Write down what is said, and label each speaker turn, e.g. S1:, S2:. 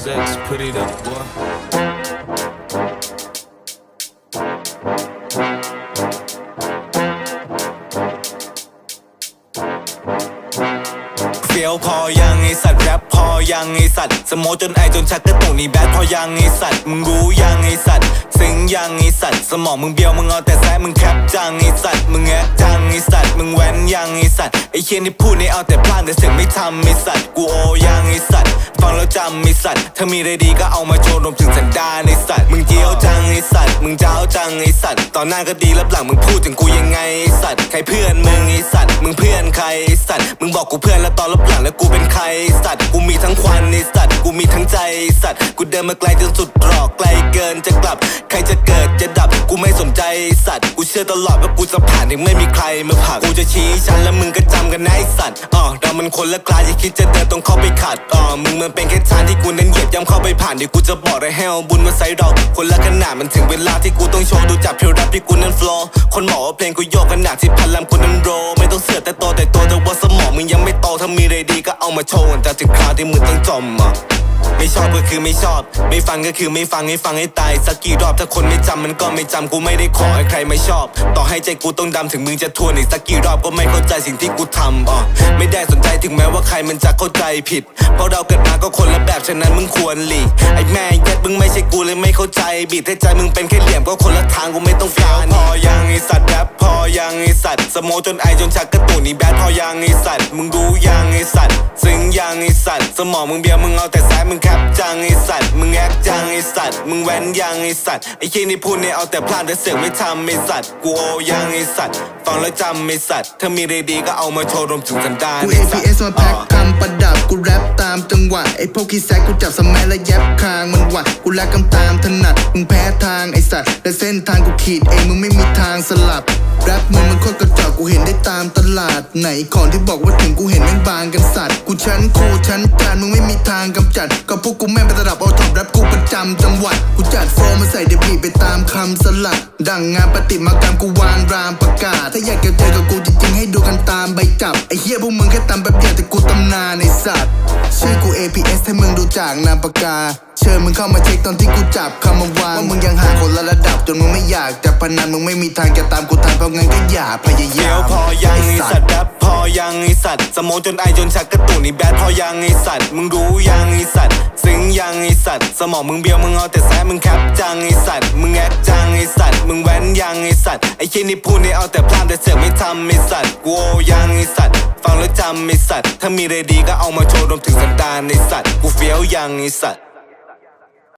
S1: Put it up, boy.
S2: เฟี้ยวพอยังไอสัตว์แรปพอยังไอสัตว์สโมจนไอจนชักกระตุกนี่แบดพอยังไอสัตว์มึงรู้ยังไอสัตว์ซึ้งยังไอสัตว์สมองมึงเบี้ยวมึงเอาแต่แซะมึงแคปจังไอสัตว์ สัตว์ไอ้เคียนี่พูดนี่เอาแต่พลาดแต่เสียงไม่ทำไอสัตว์กูโอยังไอสัตว์ฟังแล้วจำไอสัตว์ถ้ามีอะไรดีก็เอามาโชว์รวมถึงสันดานสัตว์มึงเจียวจังไอสัตว์มึงเจ้าจังไอสัตว์ตอนหน้าก็ดีรับหลังมึงพูดถึงกูยังไงไอสัตว์ใครเพื่อนมึงไอสัตว์ ใครสัตว์มึงบอกกูเพื่อนแล้วตอนรับหลังแล้วกูเป็นใครสัตว์กูมีทั้งควันไอสัตว์กูมีทั้งใจสัตว์กูเดินมาไกลจนสุดตรอกไกลเกินจะกลับ ใครจะเกิดจะดับกูไม่สนใจสัตว์กูเชื่อตลอดว่ากูจะผ่านถึงไม่มีใครมาผลักกูจะชี้ฉันแล้วมึงก็จำกันนะไอสัตว์อ๋อเรามันคนละกลายอย่าคิดจะเดินตรงเข้าไปขัดอ๋อมึงมันเป็นแค่ทางที่กูนั้นเหยียบย่ำเข้าไปผ่านเดี๋ยวกูจะบอกได้ให้เอาบุญมาใส่ดอกคนละขนาดมันถึงเวลาที่กูต้องโชว์ดูจับเพลแรปที่กูนั้นฟลอคนบอกว่าเพลงกูโยกขนาดที่พันลำกูนั้นโรไม่ မီရေဒီကအောင်မချုံတတ်ခါဒီမူတိုင်ကြမှာမ มาโชว์แต่ถึงคราวที่มึงต้องจมอะไม่ชอบก็คือไม่ชอบ ไม่ฟังก็คือไม่ฟังให้ฟังให้ตาย สักกี่รอบถ้าคนไม่จำมันก็ไม่จำกูไม่ได้ขอให้ใครไม่ชอบ ต่อให้ใจกูต้องดำถึงมึงจะทวนอีกสักกี่รอบก็ไม่เข้าใจสิ่งที่กูทำอะไม่ได้สนใจถึงแม้ว่าใครมันจะเข้าใจผิด เพราะเราเกิดมาก็คนละแบบฉะนั้นมึงควรหลีกไอ้แม่ยัดมึงไม่ใช่กูเลยไม่เข้าใจ บีดให้ใจมึงเป็นแค่เหลี่ยมก็คนละทางกูไม่ต้องการพอยังไอสัตว์แรปพอยังไอสัตว์สโมจนไอจนชักกระตุกนี่แบดพอยังไอสัตว์มึงรู้ยังไอสัตว์ซึ้งยังไอสัตว์สมองมึงเบี้ยวมึงเอาแต่แซะมึงแคปจังไอสัตว์มึงแอคจังไอสัตว์มึงแว้นยังไอสัตว์ไอ้เคียนี่พูดเนี่ยเอาแต่พลาดแต่เสือกไม่ทำไอสัตว์กูโอยังไอสัตว์ฟังแล้วจำไอสัตว์ถ้ามีอะไรดีก็เอามาโชว์รวมถึงสันดาน
S3: กู
S2: ไอ้สัตว์
S3: APS มาแพ็คคำประดับกูแรปตามจัง หวะไอ้พวกขี้แซกกูจับสมัยและแยบคางมันว่ะกูแลกกำตามถนัดมึงแพ้ทางไอ้สัตว์และเส้นทางกูขีดเองมึงไม่มีทางสลับแรปมึงมันโคตรกระจอกกูเห็นได้ตามตลาด ไหนของที่บอกว่าถึงกูเห็นแม่งบางกันสัตว์กูชั้นครูชั้นจานมึงไม่มีทางกำจัดก็พวกกูแม่งเป็นระดับโอท็อปแรปกูประจำจังหวัดกูจัดโฟล์มาใส่เดบีไปตามคำสลัด ดังงานปฏิมากรรมกูวางรามประกาศ ถ้าอยากจะเจอกับกูจริงๆให้ดูกันตามใบจับไอ้เหี้ยพวกมึงแค่ตามแบบเดียวแต่กูตำนานไอ้สัต APS ให้มึงดูจากนามปากกา เชิญมึงเข้ามาเช็คตอนที่กูจับคำมาวางว่ามึงยังห่างคนละระดับจนมึงไม่อยากจะพนันมึงไม่มีทางจะตามกูทันเพราะงั้นก็อย่าพยายา
S2: เดี๋ยว
S3: ม
S2: พอยังไอสัตว์แรปพอยังไอสัตว์สมองจนไอจนชักกระตุกนี่แบดพอยังไอสัตว์มึงรู้ยังไอสัตว์ซึ้งยังไอสัตว์สมองมึงเบี้ยวมึงเอาแต่แซะมึงแคปจังไอสัตว์มึงแอคจังไอสัตว์มึงแว้น ยังไอสัตว์ไอเคียนี่พูดนี่เอาแต่พลาดแต่เสือกไม่ทำไอสัตว์กูโอยังไอสัตว์ฟังแล้วจำไอสัตว์ถ้ามีอะไรดีก็เอามาโชว์รวมถึงสันดานไอสัตว์กูเฟี้ยวยังไอสัตว์